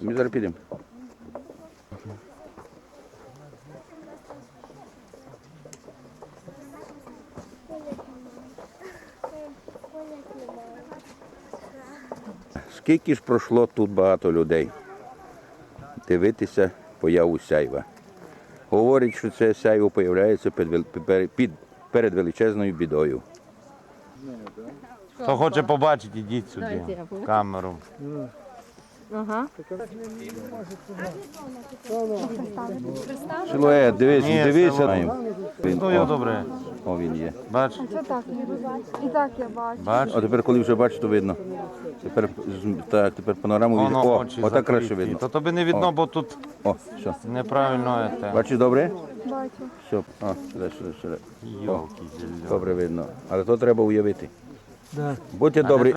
Ми зараз підемо. Скільки ж пройшло тут багато людей? Дивитися появу сяйва. Говорять, що це сяйво появляється під, перед величезною бідою. Хто хоче побачити, ідіть сюди. В Камеру. Ага. Силует, дивись, Ні, дивися. силует. Він, Ну, я о, добре. о, він є. Бач, Це так, і так я бачу. бач. А тепер, коли вже бачиш, то видно. Тепер, з- так, тепер панораму Воно видно. О, очі отак краще закриті. видно. То тобі не видно, бо тут О, все. неправильно це. Бачиш добре? Бачу. Все. О, сюди, сюди, сюди. Йолки зелені. Добре видно. Але то треба уявити. Будьте добрі.